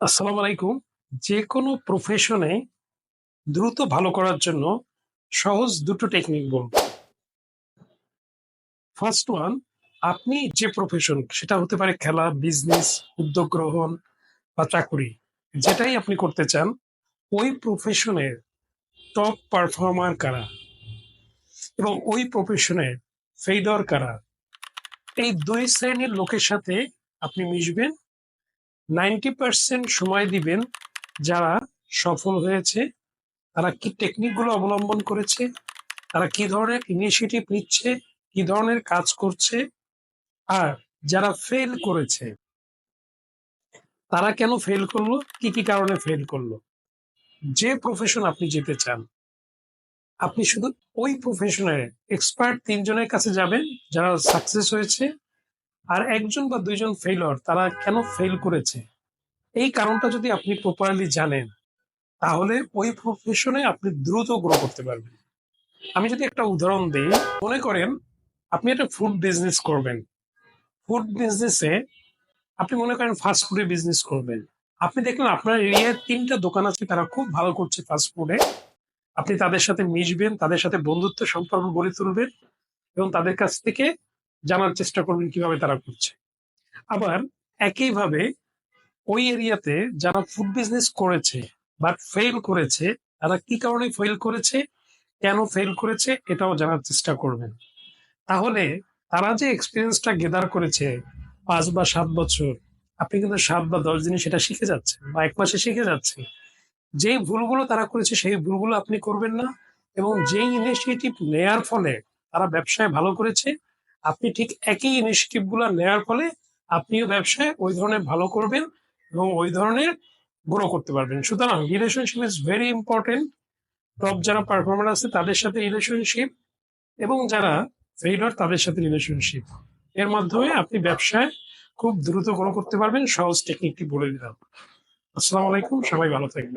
আসসালামু আলাইকুম। যে কোনো প্রফেশনে দ্রুত ভালো করার জন্য সহজ দুটো টেকনিক বলব। ফার্স্ট ওয়ান আপনি যে প্রফেশন সেটা হতে পারে খেলা বিজনেস উদ্যোগ গ্রহণ বা চাকুরি, যেটাই আপনি করতে চান, ওই প্রফেশনের টপ পারফর্মার কারা? এবং ওই প্রফেশনের ফেইডর কারা? এই দুই শ্রেণির লোকের সাথে আপনি মিশবেন নাইনটি পার্সেন্ট সময় দিবেন যারা সফল হয়েছে, তারা কি টেকনিকগুলো অবলম্বন করেছে, তারা কি ধরনের ইনিশিয়েটিভ নিচ্ছে, কি ধরনের কাজ করছে, আর যারা ফেল করেছে, তারা কেন ফেল করল, কি কি কারণে ফেল করল? যে প্রফেশন আপনি যেতে চান, আপনি শুধু ওই প্রফেশনের এক্সপার্ট তিনজনের কাছে যাবেন, যারা সাকসেস হয়েছে আর একজন বা দুইজন ফেইলর তারা কেন ফেল করেছে? এই কারণটা যদি আপনি প্রপারলি জানেন, তাহলে ওই প্রফেশনে আপনি দ্রুত গ্রো করতে পারবেন। আমি যদি একটা উদাহরণ দিই, মনে করেন আপনি একটা ফুড বিজনেস করবেন। ফুড বিজনেসে আপনি মনে করেন ফাস্ট ফুডের বিজনেস করবেন। আপনি দেখলেন আপনার এরিয়ায় তিনটা দোকান আছে, তারা খুব ভালো করছে ফাস্ট ফুডে আপনি তাদের সাথে মিশবেন, তাদের সাথে বন্ধুত্ব সম্পর্ক গড়ে তুলবেন এবং তাদের কাছ থেকে জানার চেষ্টা করবেন কীভাবে তারা করছে। আবার একইভাবে ওই এরিয়াতে যারা ফুড বিজনেস করেছে বাট ফেল করেছে, তারা কি কারণে ফেল করেছে, কেন ফেল করেছে, এটাও জানার চেষ্টা করবেন। তাহলে তারা যে এক্সপিরিয়েন্সটা গেদার করেছে পাঁচ বা সাত বছর, আপনি কিন্তু সাত বা দশ দিনে সেটা শিখে যাচ্ছেন বা এক মাসে শিখে যাচ্ছেন। যেই ভুলগুলো তারা করেছে, সেই ভুলগুলো আপনি করবেন না এবং যেই ইনিশিয়েটিভ নেয়ার ফলে তারা ব্যবসায় ভালো করেছে আপনি ঠিক একই ইনিশিয়েটিভগুলো নেওয়ার ফলে আপনিও ব্যবসায় ওই ধরনের ভালো করবেন এবং ওই ধরনের গ্রো করতে পারবেন। সুতরাং relationship is very important top যারা পারফর্মার আছে, তাদের সাথে রিলেশনশিপ এবং যারা ফেইলর তাদের সাথে রিলেশনশিপ এর মাধ্যমে আপনি ব্যবসায় খুব দ্রুত গ্রো করতে পারবেন। সহজ টেকনিকটি বলে দিলাম। আসসালামু আলাইকুম, সবাই ভালো থাকবেন।